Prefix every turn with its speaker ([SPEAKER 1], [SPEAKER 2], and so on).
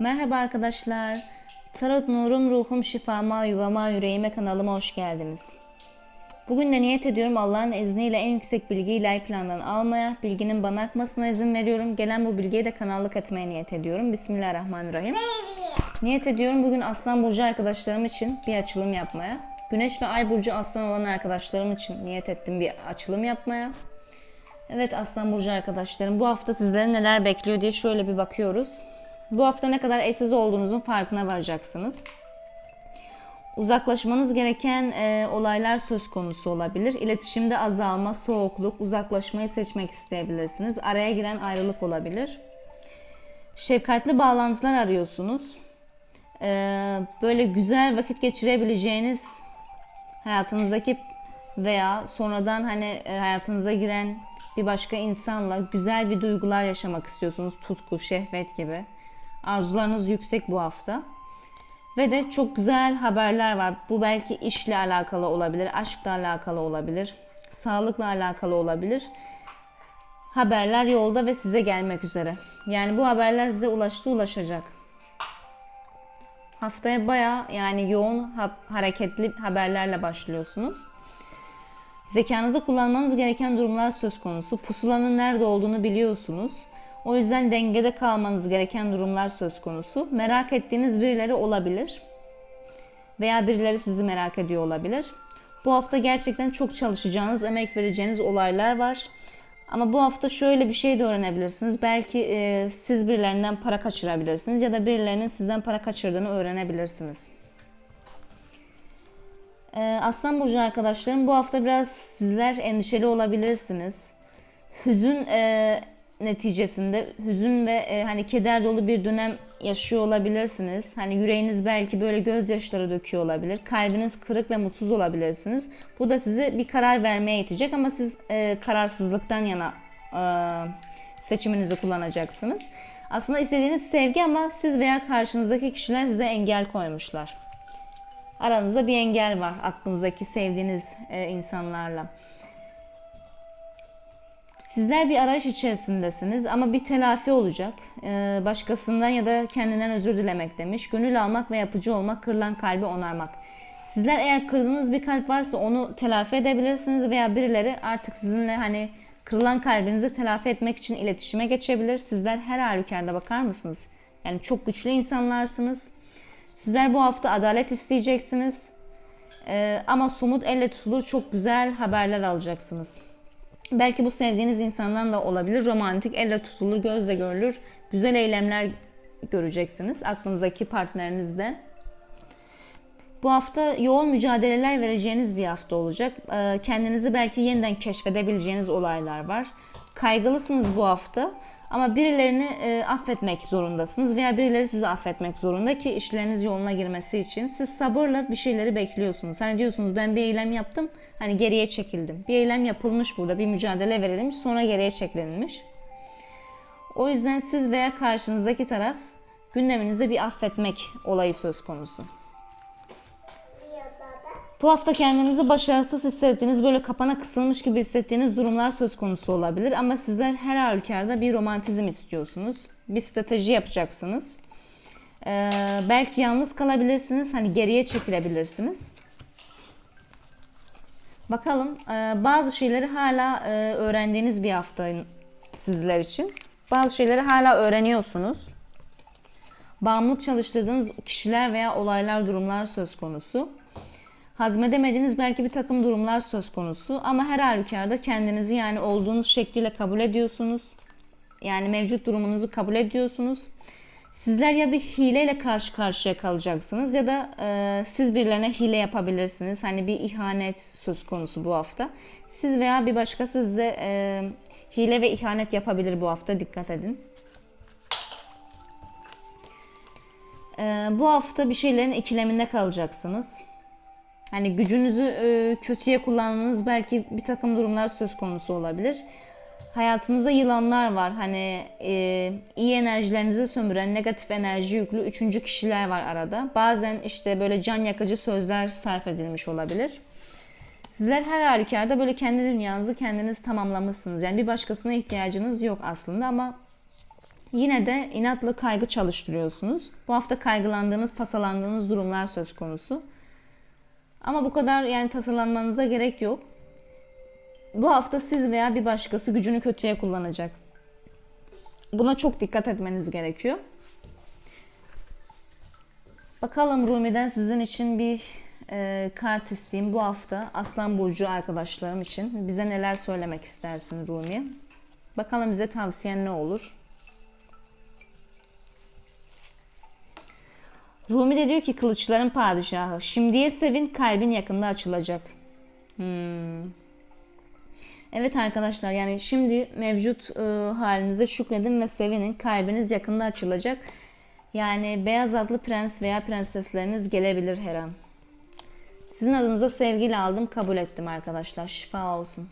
[SPEAKER 1] Merhaba arkadaşlar. Tarot nurum ruhum şifama yuvama yüreğime kanalıma hoş geldiniz. Bugün de niyet ediyorum Allah'ın izniyle en yüksek bilgiyi ilahi plandan almaya, bilginin bana akmasına izin veriyorum. Gelen bu bilgiye de kanallık etmeye niyet ediyorum. Bismillahirrahmanirrahim. Niyet ediyorum bugün Aslan Burcu arkadaşlarım için bir açılım yapmaya. Güneş ve Ay Burcu Aslan olan arkadaşlarım için niyet ettim bir açılım yapmaya. Evet Aslan Burcu arkadaşlarım bu hafta sizleri neler bekliyor diye şöyle bir bakıyoruz. Bu hafta ne kadar eşsiz olduğunuzun farkına varacaksınız. Uzaklaşmanız gereken e, olaylar söz konusu olabilir. İletişimde azalma, soğukluk, uzaklaşmayı seçmek isteyebilirsiniz. Araya giren ayrılık olabilir. Şefkatli bağlantılar arıyorsunuz. E, böyle güzel vakit geçirebileceğiniz hayatınızdaki veya sonradan hani e, hayatınıza giren bir başka insanla güzel bir duygular yaşamak istiyorsunuz. Tutku, şehvet gibi. Arzularınız yüksek bu hafta. Ve de çok güzel haberler var. Bu belki işle alakalı olabilir, aşkla alakalı olabilir, sağlıkla alakalı olabilir. Haberler yolda ve size gelmek üzere. Yani bu haberler size ulaştı, ulaşacak. Haftaya baya yani yoğun ha- hareketli haberlerle başlıyorsunuz. Zekanızı kullanmanız gereken durumlar söz konusu. Pusulanın nerede olduğunu biliyorsunuz. O yüzden dengede kalmanız gereken durumlar söz konusu. Merak ettiğiniz birileri olabilir. Veya birileri sizi merak ediyor olabilir. Bu hafta gerçekten çok çalışacağınız, emek vereceğiniz olaylar var. Ama bu hafta şöyle bir şey de öğrenebilirsiniz. Belki e, siz birilerinden para kaçırabilirsiniz ya da birilerinin sizden para kaçırdığını öğrenebilirsiniz. Ee, Aslan Burcu arkadaşlarım bu hafta biraz sizler endişeli olabilirsiniz. Hüzün e, neticesinde hüzün ve e, hani keder dolu bir dönem yaşıyor olabilirsiniz. Hani yüreğiniz belki böyle gözyaşları döküyor olabilir. Kalbiniz kırık ve mutsuz olabilirsiniz. Bu da sizi bir karar vermeye itecek ama siz e, kararsızlıktan yana e, seçiminizi kullanacaksınız. Aslında istediğiniz sevgi ama siz veya karşınızdaki kişiler size engel koymuşlar. Aranızda bir engel var aklınızdaki sevdiğiniz e, insanlarla. Sizler bir arayış içerisindesiniz ama bir telafi olacak. Ee, başkasından ya da kendinden özür dilemek demiş. Gönül almak ve yapıcı olmak, kırılan kalbi onarmak. Sizler eğer kırdığınız bir kalp varsa onu telafi edebilirsiniz veya birileri artık sizinle hani kırılan kalbinizi telafi etmek için iletişime geçebilir. Sizler her halükarda bakar mısınız? Yani çok güçlü insanlarsınız. Sizler bu hafta adalet isteyeceksiniz. Ee, ama somut elle tutulur çok güzel haberler alacaksınız. Belki bu sevdiğiniz insandan da olabilir. Romantik, elle tutulur, gözle görülür. Güzel eylemler göreceksiniz aklınızdaki partnerinizle. Bu hafta yoğun mücadeleler vereceğiniz bir hafta olacak. Ee, Kendinizi belki yeniden keşfedebileceğiniz olaylar var. Kaygılısınız bu hafta ama birilerini e, affetmek zorundasınız veya birileri sizi affetmek zorunda ki işleriniz yoluna girmesi için. Siz sabırla bir şeyleri bekliyorsunuz. Hani diyorsunuz ben bir eylem yaptım, hani geriye çekildim. Bir eylem yapılmış burada, bir mücadele verilmiş, sonra geriye çekilmiş. O yüzden siz veya karşınızdaki taraf gündeminizde bir affetmek olayı söz konusu. Bu hafta kendinizi başarısız hissettiğiniz, böyle kapana kısılmış gibi hissettiğiniz durumlar söz konusu olabilir. Ama sizler her halükarda bir romantizm istiyorsunuz. Bir strateji yapacaksınız. Ee, belki yalnız kalabilirsiniz, hani geriye çekilebilirsiniz. Bakalım, e, bazı şeyleri hala e, öğrendiğiniz bir hafta sizler için. Bazı şeyleri hala öğreniyorsunuz. Bağımlılık çalıştırdığınız kişiler veya olaylar, durumlar söz konusu hazmedemediğiniz belki bir takım durumlar söz konusu ama her halükarda kendinizi yani olduğunuz şekliyle kabul ediyorsunuz. Yani mevcut durumunuzu kabul ediyorsunuz. Sizler ya bir hileyle karşı karşıya kalacaksınız ya da e, siz birilerine hile yapabilirsiniz. Hani bir ihanet söz konusu bu hafta. Siz veya bir başkası size e, hile ve ihanet yapabilir bu hafta. Dikkat edin. E, bu hafta bir şeylerin ikileminde kalacaksınız. Hani gücünüzü e, kötüye kullandığınız belki bir takım durumlar söz konusu olabilir. Hayatınızda yılanlar var. Hani e, iyi enerjilerinizi sömüren, negatif enerji yüklü üçüncü kişiler var arada. Bazen işte böyle can yakıcı sözler sarf edilmiş olabilir. Sizler her halükarda böyle kendi dünyanızı kendiniz tamamlamışsınız. Yani bir başkasına ihtiyacınız yok aslında ama Yine de inatla kaygı çalıştırıyorsunuz. Bu hafta kaygılandığınız, tasalandığınız durumlar söz konusu. Ama bu kadar yani tasalanmanıza gerek yok. Bu hafta siz veya bir başkası gücünü kötüye kullanacak. Buna çok dikkat etmeniz gerekiyor. Bakalım Rumi'den sizin için bir e, kart isteyeyim bu hafta. Aslan Burcu arkadaşlarım için bize neler söylemek istersin Rumi? Bakalım bize tavsiyen ne olur? Rumi de diyor ki kılıçların padişahı. Şimdiye sevin kalbin yakında açılacak. Hmm. Evet arkadaşlar yani şimdi mevcut e, halinize şükredin ve sevinin. Kalbiniz yakında açılacak. Yani beyaz atlı prens veya prensesleriniz gelebilir her an. Sizin adınıza sevgiyle aldım kabul ettim arkadaşlar. Şifa olsun.